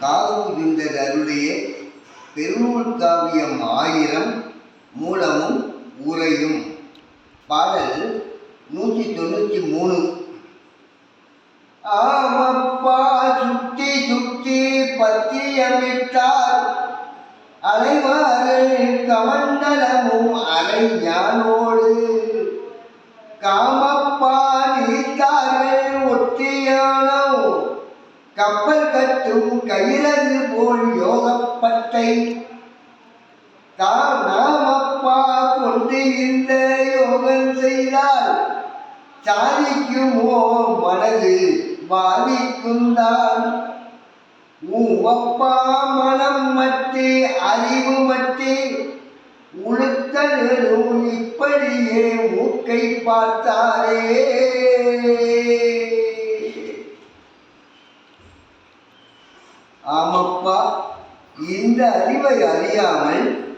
காவுகின்றர் அருளிய பெருநூல் காவியம் ஆயிரம் மூலமும் உரையும் பாடல் நூற்றி தொண்ணூற்றி மூணு. ஆமப்பா சுத்தி சுத்தி பத்தியமிட்டார். அலைவார்கள் கமண்டலமும் அலை ஞானோடு காமப்பா ஒத்தியானோ கப்பல் கட்டும் கயிறது போல் யோகப்பட்டை. தாம் நாமப்பா கொண்டு இந்த யோகம் செய்தால் சாதிக்குமோ மனது பாதிக்கும் தான் உவப்பா மனம் மற்றே அறிவு மற்றே உளுத்த இப்படியே மூக்கை பார்த்தாரே. ஆமப்பா இந்த அறிவை அறியாமல்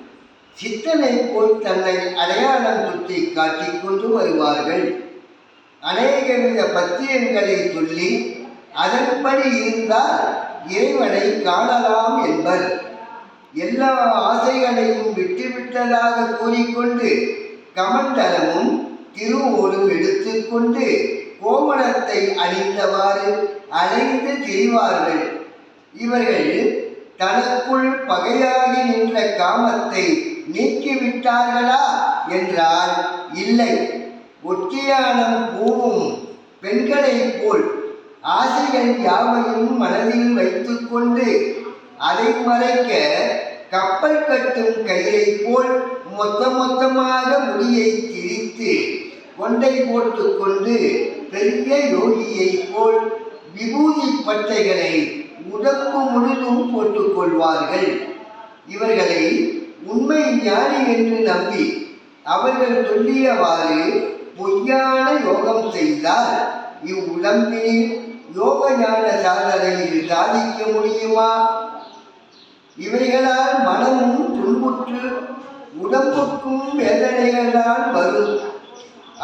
சித்தனை போல் தன்னை அடையாளம் சுற்றி காட்டிக் கொண்டு வருவார்கள். அநேக வித பத்தியங்களை சொல்லி அதன்படி இருந்தால் இறைவனை காணலாம் என்பர். எல்லா ஆசைகளையும் விட்டுவிட்டதாக கூறிக்கொண்டு கமண்டலமும் திருவோடும் எடுத்துக்கொண்டு கோமணத்தை அணிந்தவாறு அலைந்து திரிவார்கள். இவர்கள் தனக்குள் பகையாகி நின்ற காமத்தை நீக்கிவிட்டார்களா என்றால் இல்லை. ஒற்றியானம் பூவும் பெண்களைப் போல் ஆசைகள் யாவையும் மனதில் வைத்துக்கொண்டு அதை மறைக்க கப்பல் கட்டும் கயிறை போல் மொத்த மொத்தமாக முடியை திரித்து கொண்டை போட்டுக்கொண்டு பெரிய யோகியை போல் விபூதி பட்டைகளை உடம்பு முழுதும் போட்டுக் கொள்வார்கள். இவர்களை உண்மை ஞானி என்று நம்பி அவர்கள் சொல்லியவாறு பொய்யான யோகம் செய்தால் இவ்வுடம்பினில் யோக ஞான சாதனையில் சாதிக்க முடியுமா? இவைகளால் மனமும் துன்புற்று உடம்புக்கும் வேதனைகளால் வரும்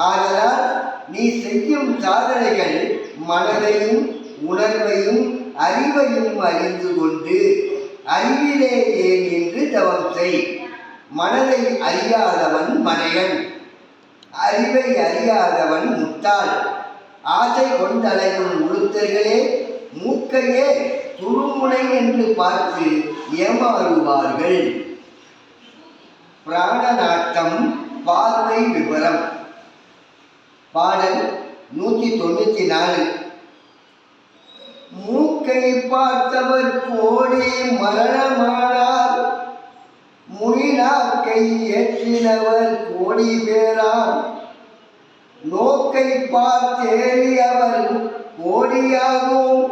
ஆதலால் நீ செய்யும் சாதனைகள் மனதையும் உணர்வையும் அறிவையும் அறிந்து கொண்டு அறிவிலே ஏன் என்று தவம் செய். மனதை அறியாதவன் மனையன் அறிவை அறியாதவன் முட்டாள். ஆசை கொண்டலையும் உளுத்தர்களே மூக்கையே துருமுனை என்று பார்த்து ஏமாறுவார்கள். பிராணநாட்டம் பார்வை விவரம் பாடல் நூற்றி தொண்ணூற்றி நாலு மூக்கை பார்த்தவர் கோடி மரணமானார். முயலாக்கை ஏற்றினவர் கோடி பேராம். நோக்கை பார்த்தேறியவர் கோடியாகும்.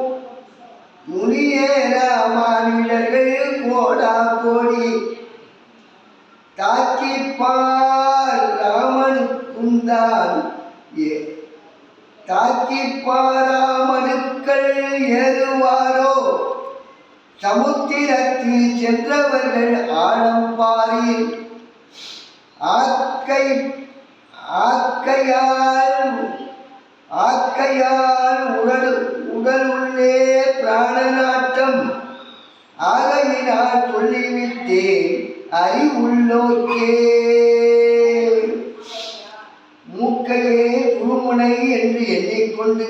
முனியேற மாநிலர்கள் கோடா கோடி தாக்கிப்பார் ராமனுக்குந்தான் ஏ தாக்கிப்பாராமனுக்கள் ஏறுவாரோ? சமுத்திரத்தில் சென்றவர்கள் ஆழம்பாரில் ஆக்கை ஆக்கையால் ஆக்கையால் உடல் உடலுள்ளே பிராணநாட்டம். ஆகையினால் சொல்லிவிட்டேன். அறிவுள்ளோக்கே மூக்கையே குருமுனை என்று எண்ணிக்கொண்டு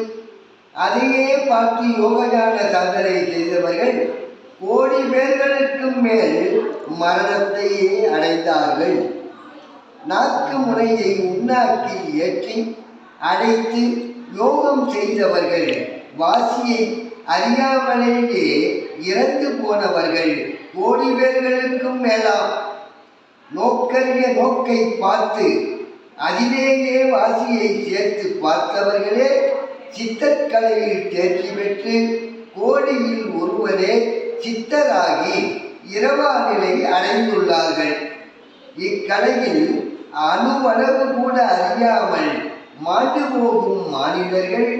அதையே பார்த்து யோகஞான சாதனை செய்தவர்கள் கோடி பேர்களுக்கும் மேல் மரணத்தையே அடைந்தார்கள். நாக்கு முனையை உண்ணாக்கி ஏற்றி அடைத்து யோகம் செய்தவர்கள் வாசியை அறியாமலேயே இறந்து போனவர்கள் கோடி பேர்களுக்கும் மேலாம். நோக்கரிய நோக்கை பார்த்து அதிலேயே வாசியை சேர்த்து பார்த்தவர்களே சித்தக்கலையில் தேர்ச்சி பெற்று கோடியில் ஒருவரே சித்தராகி இரவா நிலை அடைந்துள்ளார்கள். இக்கலையில் அணுவளவு கூட அறியாமல் மாண்டு போகும் மாநிலர்கள்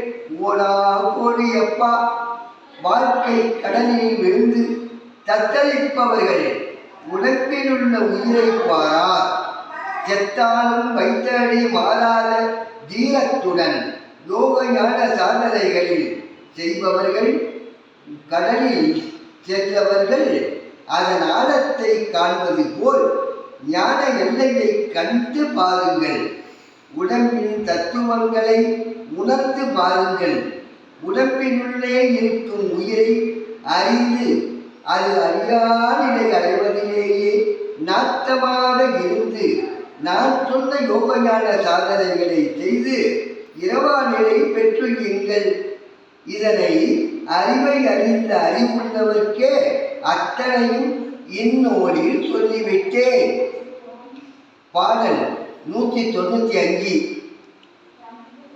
ஓடா கோடியப்பா வாழ்க்கை கடலில் விழுந்து தத்தளிப்பவர்கள் உடம்பிலுள்ள உயிரை பாரார் செத்தாலும் வைத்தடி மாறாத தீரத்துடன் யோக ஞான சாதனைகளில் செய்பவர்கள் கடலில் சென்றவர்கள் அதன் ஆழத்தை காண்பது போல் ஞான எல்லையை கண்டு பாருங்கள். உடம்பின் தத்துவங்களை உணர்ந்து பாருங்கள். உடம்பினுள்ளே இருக்கும் உயிரை அறிந்து அது அறியாநிலை அடைவதிலேயே நாத்தமாக இருந்து நான் சொன்ன யோகஞான சாதனைகளை செய்து இரவா நிலை பெற்றுள்ளீங்கள் இதனை அறிவை அறிந்த அறிவுள்ளவர்க்கே அத்தனையும் இன்னோடில் சொல்லிவிட்டேன். பாடல் நூற்றி தொண்ணூற்றி அஞ்சு.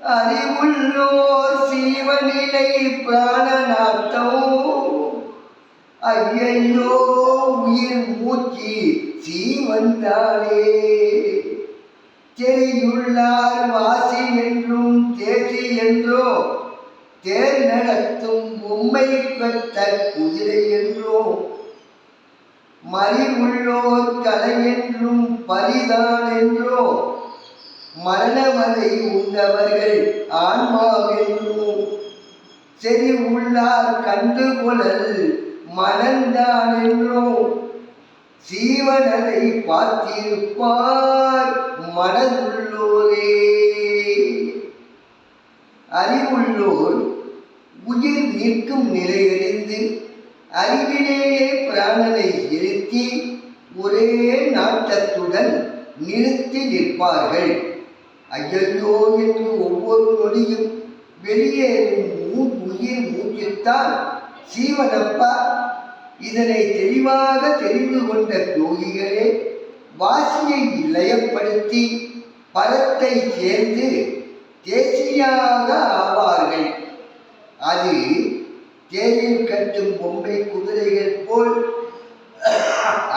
அறிவுள்ளோர் சீவநிலை பிராணநாத்தம் ஐயையோ உயிர் மூச்சு சீவந்தானே தெரியுள்ளார் வாசி என்றும் தேசி என்றோ தேர் நடத்தும் உண்மை பெற்ற குதிரை என்றோ. மறிவுள்ளோர் கலை என்றும் பரிதான் என்றோ. மரணமலை உண்டவர்கள் ஆன்மாவென்றும் செறி உள்ளார் கண்டுகொள்ளல் மனந்தான் என்றோ சீவனதை பார்த்திருப்பார் மனதுள்ளோரே. அறிவுள்ளோர் உயிர் நிற்கும் நிலையறிந்து அறிவிலேயே பிராணனை இருத்தி ஒரே நாட்டத்துடன் நிறுத்தி நிற்பார்கள். ஐயையோ என்று ஒவ்வொரு நொடியும் வெளியேறும் மூ உயிர் மூச்சுத்தான் சீவனப்பா இதனை தெளிவாக தெரிந்து கொண்ட யோகிகளே வாசியை இலயப்படுத்தி பலத்தை சேர்ந்து தேசியாக ஆவார்கள். அது தேரில் கட்டும் பொம்மை குதிரைகள் போல்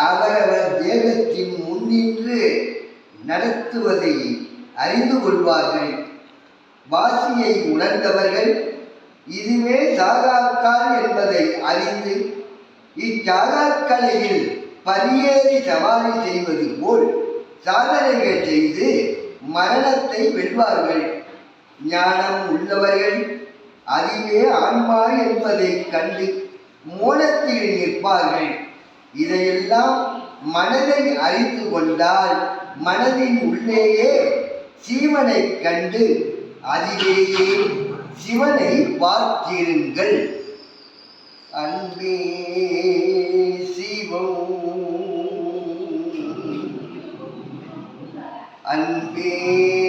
அவரவர் தேகத்தின் முன்னின்று நடத்துவதை அறிந்து கொள்வார்கள். வாசியை உணர்ந்தவர்கள் இதுவே சாகாக்கால் என்பதை அறிந்து இச்சாகாக்கலையில் பரியேறி சவாரி செய்வது போல் சாதனைகள் செய்து மரணத்தை வெல்வார்கள். ஞானம் உள்ளவர்கள் அதுவே ஆன்மா என்பதை கண்டு மோனத்தில் நிற்பார்கள். இதையெல்லாம் மனதை அறிந்து கொண்டால் மனதின் உள்ளேயே சீவனை கண்டு அதிலேயே சிவனை பார்த்திருங்கள். அன்பே சிவம். அன்பே